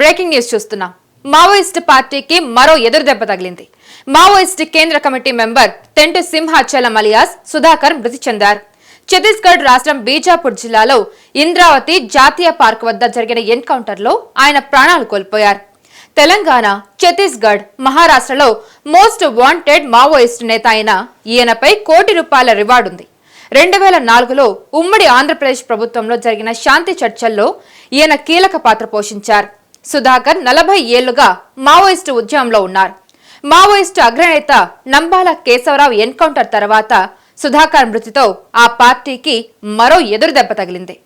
Breaking news చూస్తున్నాం. Maoist పార్టీకి మరో ఎదురు దెబ్బ తగిలింది. మావోయిస్ట్ కేంద్ర committee member Tentu Simhachalam alias Sudhakar మృతి చెందారు. ఛత్తీస్గఢ్ రాష్ట్రం బీజాపూర్ జిల్లాలో ఇంద్రావతి జాతీయ పార్క్ వద్ద జరిగిన ఎన్కౌంటర్లో ఆయన ప్రాణాలు కోల్పోయారు. తెలంగాణ ఛత్తీస్గఢ్ మహారాష్ట్రలో మోస్ట్ వాంటెడ్ మావోయిస్ట్ నేత అయిన ఈయనపై కోటి రూపాయల రివార్డు ఉంది. రెండు వేల నాలుగులో ఉమ్మడి ఆంధ్రప్రదేశ్ ప్రభుత్వంలో జరిగిన శాంతి చర్చల్లో ఈయన కీలక పాత్ర పోషించారు. సుధాకర్ నలభై ఏళ్ళుగా మావోయిస్టు ఉద్యమంలో ఉన్నారు. మావోయిస్టు అగ్రనేత నంబాల కేశవరావు ఎన్కౌంటర్ తర్వాత సుధాకర్ మృతితో ఆ పార్టీకి మరో ఎదురు దెబ్బ తగిలింది.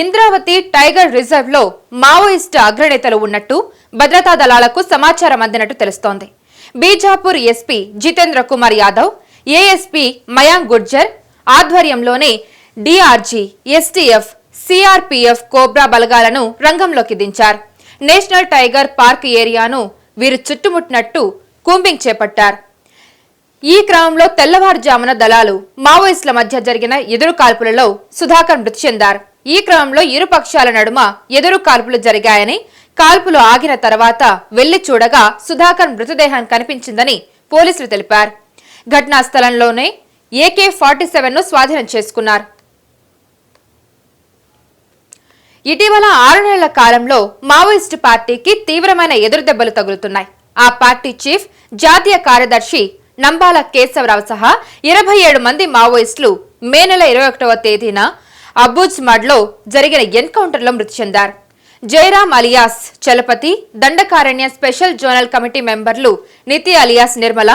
ఇంద్రావతి టైగర్ రిజర్వ్లో మావోయిస్టు అగ్రనేతలు ఉన్నట్టు భద్రతా దళాలకు సమాచారం అందినట్టు తెలుస్తోంది. బీజాపూర్ ఎస్పీ జితేంద్ర కుమార్ యాదవ్ ఏఎస్పీ మయాంక్ గుర్జర్ ఆధ్వర్యంలోనే డిఆర్జీ ఎస్టీఎఫ్ సిఆర్పీఎఫ్ కోబ్రా బలగాలను రంగంలోకి దించారు. నేషనల్ టైగర్ పార్క్ ఏరియాను వీరు చుట్టుముట్టినట్టు కూంబింగ్ చేపట్టారు. ఈ క్రమంలో తెల్లవారుజామున దళాలు మావోయిస్టుల మధ్య జరిగిన ఎదురు కాల్పులలో సుధాకర్ మృతి చెందారు. ఈ క్రమంలో ఇరు పక్షాల నడుమ ఎదురు కాల్పులు జరిగాయని కాల్పులు ఆగిన తర్వాత వెళ్ళి చూడగా సుధాకర్ మృతదేహం కనిపించిందని పోలీసులు తెలిపారు. ఘటనా స్థలంలోనే ఏకే ఫార్టీ సెవెన్ను స్వాధీనం చేసుకున్నారు. ఇటీవల ఆరు నెలల కాలంలో మావోయిస్టు పార్టీకి తీవ్రమైన ఎదురుదెబ్బలు తగులుతున్నాయి. ఆ పార్టీ చీఫ్ జాతీయ కార్యదర్శి నంబాల కేశవరావు సహా ఇరవై ఏడు మంది మావోయిస్టులు మే నెల ఇరవై ఒకటవ తేదీన అబ్బుజ్ మడ్లో జరిగిన ఎన్కౌంటర్లో మృతి చెందారు. Jayaram alias Chalapathi Dandakaranya special zonal committee మెంబర్లు నితి అలియాస్ నిర్మల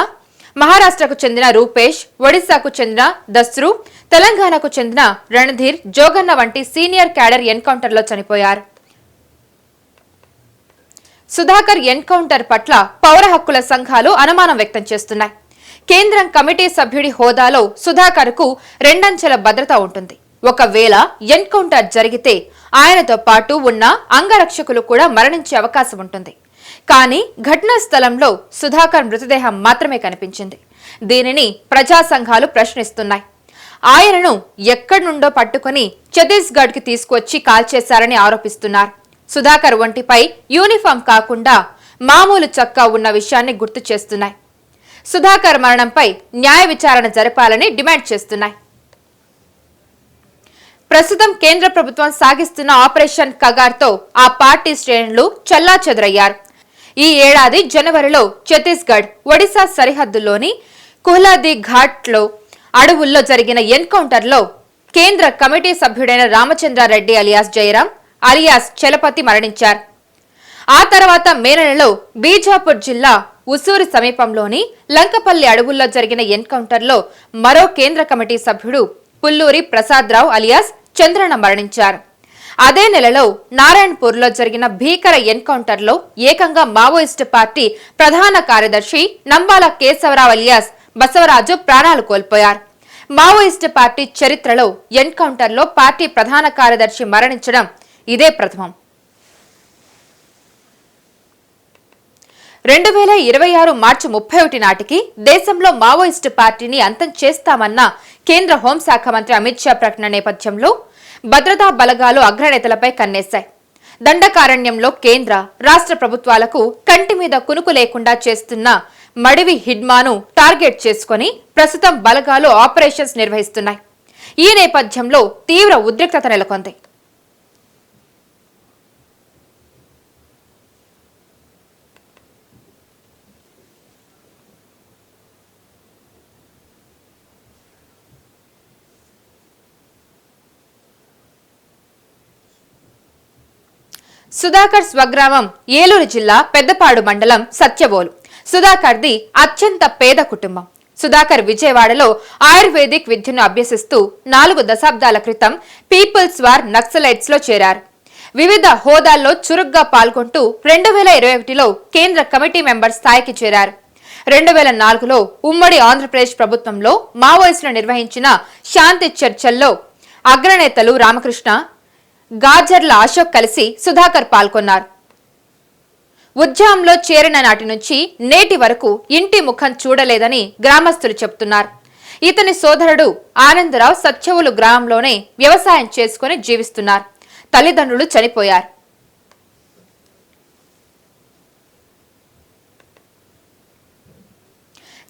మహారాష్ట్రకు చెందిన రూపేష్ ఒడిశాకు చెందిన దస్రు తెలంగాణకు చెందిన రణధీర్ జోగన్న వంటి సీనియర్ క్యాడర్ ఎన్కౌంటర్లో చనిపోయారు. సుధాకర్ ఎన్కౌంటర్ పట్ల పౌర హక్కుల సంఘాలు అనుమానం వ్యక్తం చేస్తున్నాయి. కేంద్రం కమిటీ సభ్యుడి హోదాలో సుధాకర్కు రెండంచెల భద్రత ఉంటుంది. ఒకవేళ ఎన్కౌంటర్ జరిగితే ఆయనతో పాటు ఉన్న అంగరక్షకులు కూడా మరణించే అవకాశం ఉంటుంది. కానీ ఘటనా స్థలంలో సుధాకర్ మృతదేహం మాత్రమే కనిపించింది. దీనిని ప్రజా సంఘాలు ప్రశ్నిస్తున్నాయి. ఆయనను ఎక్కడి నుండో పట్టుకుని ఛత్తీస్గఢ్కి తీసుకొచ్చి కాల్చేశారని ఆరోపిస్తున్నారు. సుధాకర్ ఒంటిపై యూనిఫామ్ కాకుండా మామూలు చక్కా ఉన్న విషయాన్ని గుర్తు చేస్తున్నాయి. సుధాకర్ మరణంపై న్యాయ విచారణ జరపాలని డిమాండ్ చేస్తున్నాయి. ప్రస్తుతం కేంద్ర ప్రభుత్వం సాగిస్తున్న ఆపరేషన్ కగార్తో ఆ పార్టీ శ్రేణులు చెల్లాచెదరయ్యారు ఈ ఏడాది జనవరిలో ఛత్తీస్గఢ్ ఒడిశా సరిహద్దులోని కుహ్లాది ఘాట్లో అడవుల్లో జరిగిన ఎన్కౌంటర్లో కేంద్ర కమిటీ సభ్యుడైన రామచంద్రారెడ్డి అలియాస్ జయరాం అలియాస్ చలపతి మరణించారు. ఆ తర్వాత మే నెలలో బీజాపూర్ జిల్లా ఉసూరు సమీపంలోని లంకపల్లి అడవుల్లో జరిగిన ఎన్కౌంటర్లో మరో కేంద్ర కమిటీ సభ్యుడు పుల్లూరి ప్రసాదరావు అలియాస్ చంద్రన మరణించారు. అదే నెలలో నారాయణపూర్లో జరిగిన భీకర ఎన్కౌంటర్లో ఏకంగా మావోయిస్టు పార్టీ ప్రధాన కార్యదర్శి నంబాల కేశవరావు అలియాస్ బసవరాజు ప్రాణాలు కోల్పోయారు. మావోయిస్టు పార్టీ చరిత్రలో ఎన్కౌంటర్లో పార్టీ ప్రధాన కార్యదర్శి మరణించడం ఇదే ప్రథమం. రెండు వేల ఇరవై ఆరు మార్చి ముప్పై ఒకటి నాటికి దేశంలో మావోయిస్టు పార్టీని అంతం చేస్తామన్న కేంద్ర హోంశాఖ మంత్రి అమిత్ షా ప్రకటన నేపథ్యంలో భద్రతా బలగాలు అగ్రనేతలపై కన్నేశాయి. దండకారణ్యంలో కేంద్ర రాష్ట్ర ప్రభుత్వాలకు కంటి మీద కునుకు లేకుండా చేస్తున్న మడివి హిడ్మాను టార్గెట్ చేసుకుని ప్రస్తుతం బలగాలు ఆపరేషన్స్ నిర్వహిస్తున్నాయి. ఈ నేపథ్యంలో తీవ్ర ఉద్రిక్తత నెలకొంది. సుధాకర్ స్వగ్రామం ఏలూరు జిల్లా పెద్దపాడు మండలం సత్యవోలు. సుధాకర్ది అత్యంత పేద కుటుంబం. సుధాకర్ విజయవాడలో ఆయుర్వేదిక్ విద్యను అభ్యసిస్తూ నాలుగు దశాబ్దాల క్రితం పీపుల్స్ వార్ నక్సలైట్స్లో చేరారు. వివిధ హోదాల్లో చురుగ్గా పాల్గొంటూ రెండు వేల ఇరవై ఒకటిలో కేంద్ర కమిటీ మెంబర్ స్థాయికి చేరారు. రెండు వేల నాలుగులో ఉమ్మడి ఆంధ్రప్రదేశ్ ప్రభుత్వంలో మావోయిస్టులు నిర్వహించిన శాంతి చర్చల్లో అగ్రనేతలు రామకృష్ణ గాజర్ల అశోక్ కలిసి సుధాకర్ పాల్గొన్నారు. ఉద్యమంలో చేరిన నాటి నుంచి నేటి వరకు ఇంటి ముఖం చూడలేదని గ్రామస్తులు చెబుతున్నారు. ఇతని సోదరుడు ఆనందరావు సత్యవులు గ్రామంలోనే వ్యవసాయం చేసుకుని జీవిస్తున్నారు. తల్లిదండ్రులు చనిపోయారు.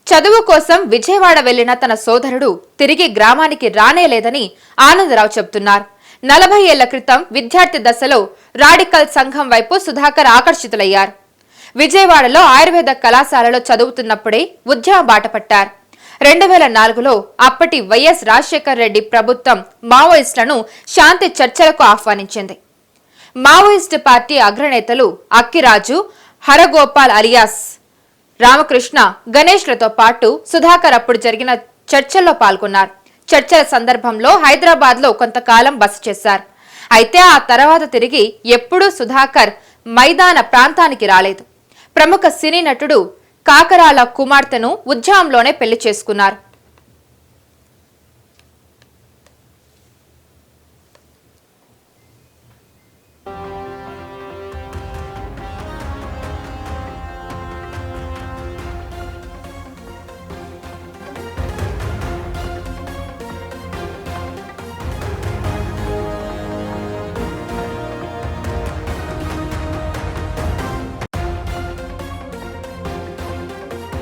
చదువు కోసం విజయవాడ వెళ్ళిన తన సోదరుడు తిరిగి గ్రామానికి రానేలేదని ఆనందరావు చెబుతున్నారు. నలభై ఏళ్ళ క్రితం విద్యార్థి దశలో రాడికల్ సంఘం వైపు సుధాకర్ ఆకర్షితులయ్యారు. విజయవాడలో ఆయుర్వేద కళాశాలలో చదువుతున్నప్పుడే ఉద్యమ బాటపట్టారు రెండు వేల నాలుగులో అప్పటి వైఎస్ రాజశేఖర్ రెడ్డి ప్రభుత్వం మావోయిస్టులను శాంతి చర్చలకు ఆహ్వానించింది. మావోయిస్టు పార్టీ అగ్రనేతలు అక్కిరాజు హరగోపాల్ అలియాస్ రామకృష్ణ గణేష్లతో పాటు సుధాకర్ అప్పుడు జరిగిన చర్చల్లో పాల్గొన్నారు. చర్చల సందర్భంలో హైదరాబాద్లో కొంతకాలం బస చేశారు. అయితే ఆ తర్వాత తిరిగి ఎప్పుడూ సుధాకర్ మైదాన ప్రాంతానికి రాలేదు. ప్రముఖ సినీ నటుడు కాకరాల కుమార్తెను ఉద్యమంలోనే పెళ్ళి చేసుకున్నారు.